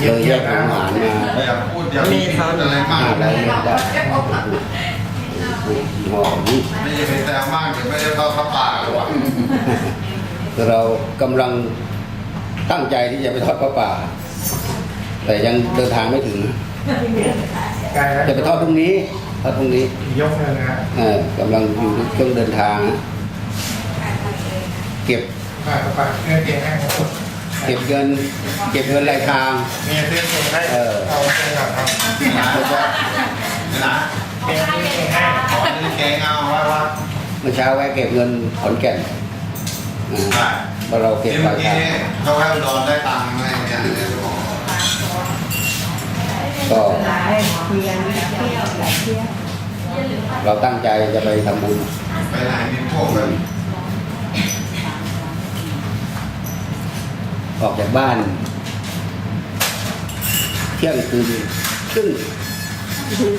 เลยแยกอาหารมาอย่าพูดอย่ามีพูดอะไรมากอะไรไม่ได้หอนี้ไม่ใช่ไปแซวมากเดี๋ยวไม่ได้เข้าเข้าป่าหรอกวะเรากำลังตั้งใจที่จะไปทอดพระป่า แต่ยังเดินทางไม่ถึงไกลแล้วจะไปทอดพรุ่งนี้ทอดพรุ่งนี้ ยกเลยนะฮะเออกำลังอยู่ช่วงเดินทางนะเก็บป้าก็ป้าเงินเก่งให้ผม เก็บเงินเก็บเงินรายทางเนี่ยซื้อเก่งให้เออ เอาไปก่อนครับแล้วก็นะเก่งซื้อเก่งให้ขอนี่เก่งเอาไว้ว่าเมื่อเช้าแวะเก็บเงินขอนแก่นนะได้เพราะเราเก็บที่ปเมื่ลาอยกี้ทางนี่เขาให้อุดรได้ตังค์อะไรเนี่ยเนี่ยบอกก็คุยกันเที่ยวหลายเที่ยวเราตั้งใจจะไปทำบุญไปไหนมีพวกแบบ ออกจากบ้าน เที่ยงคืนครึ่ง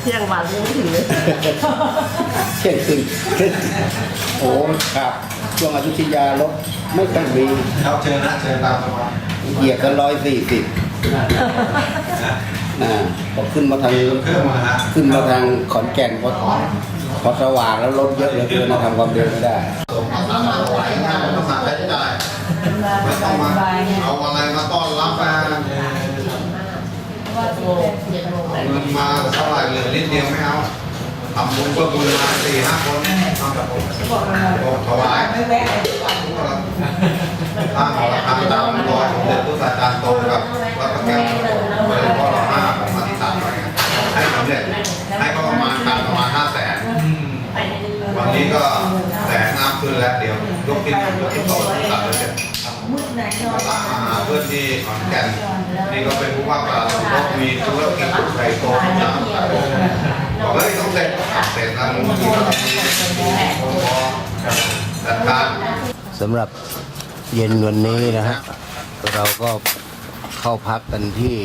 เที่ยงวันยังไม่ถึงเลยเที่ยงคืนครึ่งโอ้ครับช่วงอยุธยารถไม่ต้องมีเขาเชิญนะเชิญตามสบายเหยียบกันร้อยสี่สิบอ่าพอขึ้นมาทางเครื่องมาฮะขึ้นมาทางขอนแก่นพอพอสว่างแล้วรถเยอะเหลือเกินนะทำความเร็วไม่ได้ ไม่ต้องมาเอาอะไรมาต้อนรับนะเงินมาเท่าไหร่เหลือนิดเดียวไม่เอาทำบุญเพื่อบุญมาสี่ห้าคนทำแบบผมบอกถวายถ้าขอราคาตามรอยผมเด็ดตุสาจารย์โตกับวัดพระแก้วเลยพ่อเราห้าผมมาที่สามไปให้สำเร็จให้ก็ประมาณการประมาณห้าแสนวันนี้ก็แสงน้ำขึ้นแล้วเดี๋ยวยกที่หนึ่งยกที่สองตัดเลยเสร็จตา มมาหาเพื่อนที่ขอนแก่นนี่ก็เป็นผู้ว่าการสุรมีธุรกิจใหญ่โตนะบอกเฮ้ยต้องเสร็จเสร็จแล้วมึงมีก็มีพอจัดการสำหรับเย็นวันนี้นะฮะเราก็เข้าพักกันที่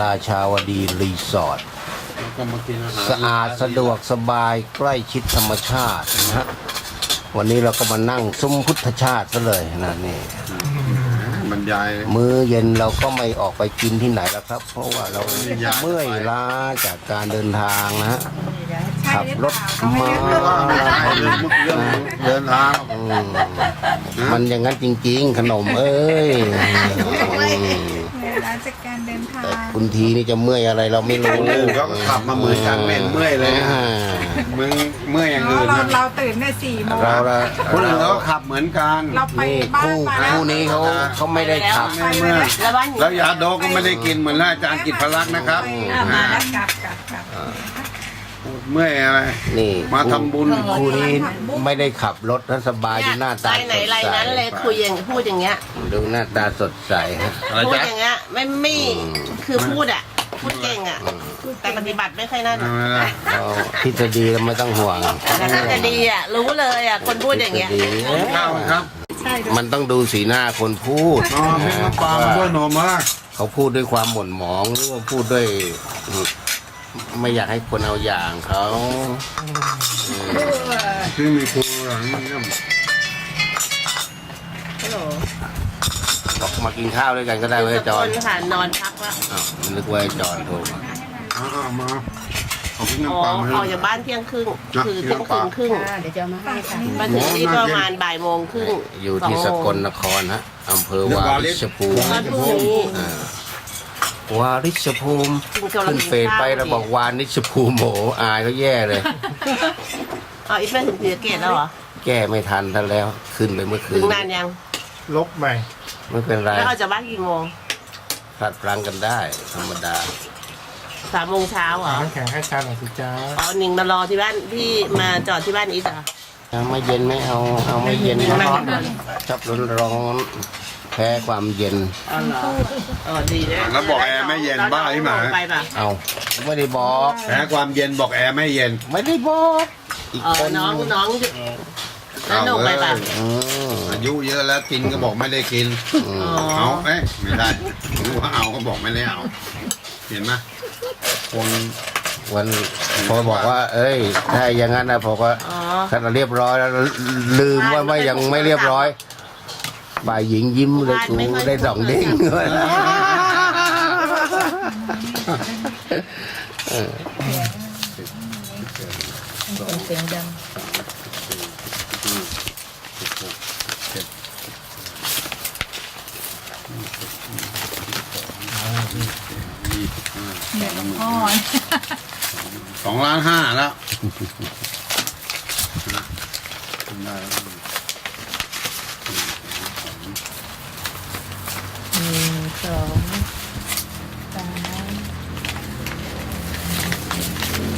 ราชาวดีรีสอร์ทสะอาดสะดวกสบายใกล้ชิดธรรมชาตินะฮะ วันนี้เราก็มานั่งซุ้มพุทธชาติซะเลยนะนี่บรรยาย มื้อเย็นเราก็ไม่ออกไปกินที่ไหนแล้วครับ เพราะว่าเราเมื่อยล้าจากการเดินทางนะฮะขับรถมาเดินทางอืมมันอย่างนั้นจริง ๆ ขนมเอ้ย ร้านจัดการเดินทาแต่งคุณทีนี่จะเมื่อยอะไรเราไม่รู้คนอื่นเขาก็ขับมาเหมือนกันไม่เห็นเมื่อยเลยอ่ามึงเมื่อยอย่างเราอื่นเรานะเราตื่นเนี่ยสี่โมงเราละคนอื่นเขาก็ขับเหมือนกัน เราไปนี่บ้านคู่มาแล้วคู่นี้เขาเขาไม่ได้ขับ ไม่เมื่อยแล้วบ้านแล้วยาโดก็ไม่ได้กินเหมือนอาจารย์กิตพลักษณ์นะครับ อ่ามาแล้วกลับกลับกลับ เมื่อยอะไร นี่มาทำบุญคู่นี้ไม่ได้ขับรถนั้นสบายดูหน้าตาไรสไหนดไรใสนั้นเลยคุยอย่างพูดอย่างเงี้ยดูหน้าตาสดใสฮะ อะไรพูดจ๊ะอย่างเงี้ยไม่ไม่คือพูดอะพูดเก่งอะแต่ปฏิบัติไม่ค่อยนั่นเอาอะไว้นะเอาทฤษฎีเราไม่ต้องห่วงแต่ถ้าจะดีอะรู้เลยอะคนพูดอย่างเงี้ย ทฤษฎีข้าวครับมันต้องดูสีหน้าคนพูดอ๋อพี่น้ำปลามาด้วยหนมมากเขาพูดด้วยความหม่นหมองหรือว่าพูดด้วย ไม่อยากให้คนเอาอย่างเขาที่มีครูหลังนี่ก็ฮัลโหลบอกมากินข้าวด้วยกันก็ได้เว้ยจอนคนค่ะนอนพักแล้วอ้าวนึกว่าไอ้จอนโทรมาเอาเอามาเอาพี่อ๋อน้ำปลามาให้ ออกจากบ้านเที่ยงครึ่งคือเที่ยงคืนครึ่งเดี๋ยวจะเอามาให้ค่ะมาถึงนี่ประมาณบ่ายโมงครึ่งอยู่ที่สกลนครฮะอำเภอวาริชภูมิตอนพรุ่งนี้อ่า วาริชภูมิกำลังขึ้นเฟซไปแล้วบอกวานิชภูมิโหอายเขาแย่เลย อ๋ออีกไม่ถึงศรีสะเกตแล้วเหรอ แก้ไม่ทันท่านแล้ว ขึ้นไปเมื่อคืถึนงนานยัง ลบใหม่ ไม่เป็นไรแล้วออกจากบ้านกี่โมงพลัดพลังกันได้ ธรรมดา สามโมงเช้าเหรอ น้ำแข็งให้ชาหน่อยสิจ้า อ๋อหนิงมารอที่บ้านที่มาจอดที่บ้านอีทเหรอเอา ไม่เย็นไม่เอาเอาไม่เย็นไม่เย็นร้อนชอบร้อนร้อนแพ้ความเย็นอ๋อเหรออ๋อดีนะแล้วบอกแอร์ไม่เย็นบ้าที่หมาไปป่ะ เอาไม่ได้บอก แพ้ความเย็นบอกแอร์ไม่เย็นไม่ได้บอก อีกอ๋อคนน้องน้องแล้วหนูไปป่ะอืมอายุเยอะแล้วกินก็บอกไม่ได้กิน อือ๋มอเอาเอ้ยไม่ได้รู้ว่าเอาก็บอกไม่ได้เอา เห็นไหมคน วันพอบอกว่า เอ้ยถ้าอย่างนั้นนะผมก็อ๋อถ้าเราเรียบร้อยแล้วลืมว่าไม่ยังไม่เรียบร้อยฝ่ายหญิงยิ้มเลยกูได้สองเด้งเสียงดัง เดี๋ยวหลวงพ่อสองล้านห้าแล้วได้หนึ่งสองสาม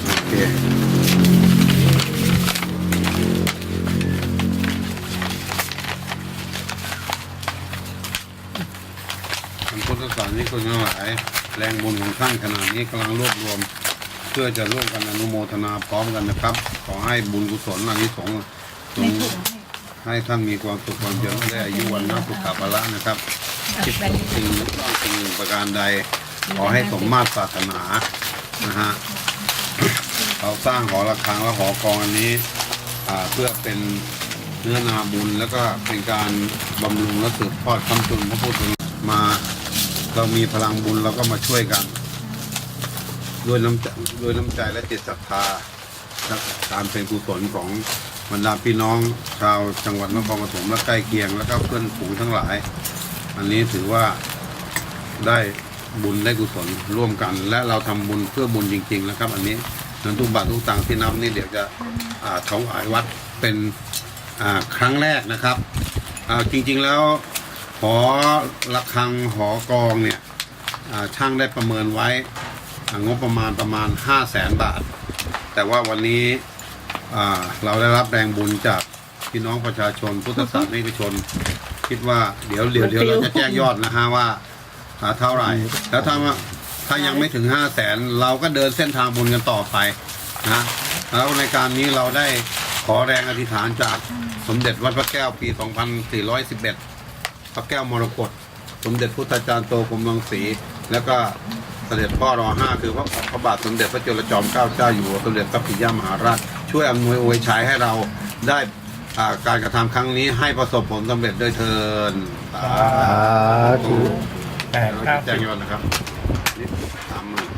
โอเคท่านพุทธศาสนิกชนทั้งหลาย แรงบุญของท่านขณะนี้กำลังรวบรวม เพื่อจะร่วมกันอนุโมทนาพร้อมกันนะครับ ขอให้บุญกุศลอันนี้สงส์จงให้ท่านมีความสุขความเจริญและอายุวันนะสุขภาระนะครับคิดสิ่งนึ่งต้องสิ่งหนึ่งประการใด ขอให้สมมาตรปรารถนานะฮะเราสร้างหอระฆังและหอกองอันนี้เพื่อเป็นเนื้อนาบุญแล้วก็เป็นการบำรุงและสืบทอดคำจุนพระพุทธมา เรามีพลังบุญเราก็มาช่วยกันด้วยน้ำใจด้วยน้ำใจและจิตศรัทธาและการเป็นกุศลของบรรดาพี่น้องชาวจังหวัดนครปฐมและใกล้เคียง แล้วก็เพื่อนฝูงทั้งหลาย อันนี้ถือว่าได้บุญได้กุศลร่วมกัน และเราทำบุญเพื่อบุญจริง ๆ นะครับ อันนี้เงินทุกบาททุกตังที่นับนี่เดี๋ยวจะอาถวายวัดเป็นครั้งแรกนะครับจริง ๆแล้ว หอระฆังหอกองเนี่ยช่างได้ประเมินไว้งบประมาณประมาณ 5 0 0แสนบาท แต่ว่าวันนี้เราได้รับแรงบุญจากพี่น้องประชาชนพุทธศาสนิกชน คิดว่าเดี๋ยวเดี๋ยวเดี๋ยวเราจะแจ้งยอดนะฮะว่าอ่าเท่าไหร่ แล้วถ้าถ้ายังไม่ถึงห้าแสนเราก็เดินเส้นทางบุญกันต่อไปนะแล้วในการนี้เราได้ขอแรงอธิษฐานจากสมเด็จวัดพระแก้วปี 2411 พระแก้วมรกตสมเด็จพุทธาจารย์โตกรมรังสี แล้วก็เสด็จพ่อรอห้าคือพระพระบาทสมเด็จพระจุลจอมเกล้าเจ้าอยู่หัวสมเด็จพระปิยมหาราช ช่วยอำนวยอวยชัยให้เราได้อ่าการกระทำครั้งนี้ให้ประสบผลสำเร็จด้วยเทินสาสาธุแปดธุเก้าแจ้สิงบยอดนะครับนี่สามหมื่น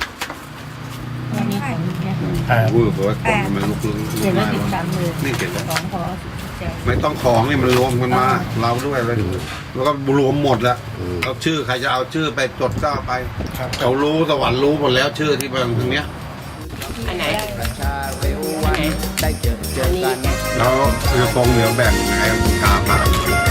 อันนี้ของ เนี่ยแปดวู้บอกว่าคนทำไมลูกลึงเดี๋ยวไม่เราติดวะตามมือนี่เขียนแล้วของพอเจ้าไม่ต้องของนี่มันรวมกันมา เราด้วยเลยแล้วก็รวมหมดแล้วอืมแล้วชื่อใครจะเอาชื่อไปจดก็เอาไปครับเขารู้สวรรค์รู้หมดแล้วชื่อที่เป็นตรงเนี้ยอันไหนประชาเร็ววันได้เจอเจอกันแล้วเรือตรงเดี๋ยวแบ่งไงกาผ่าน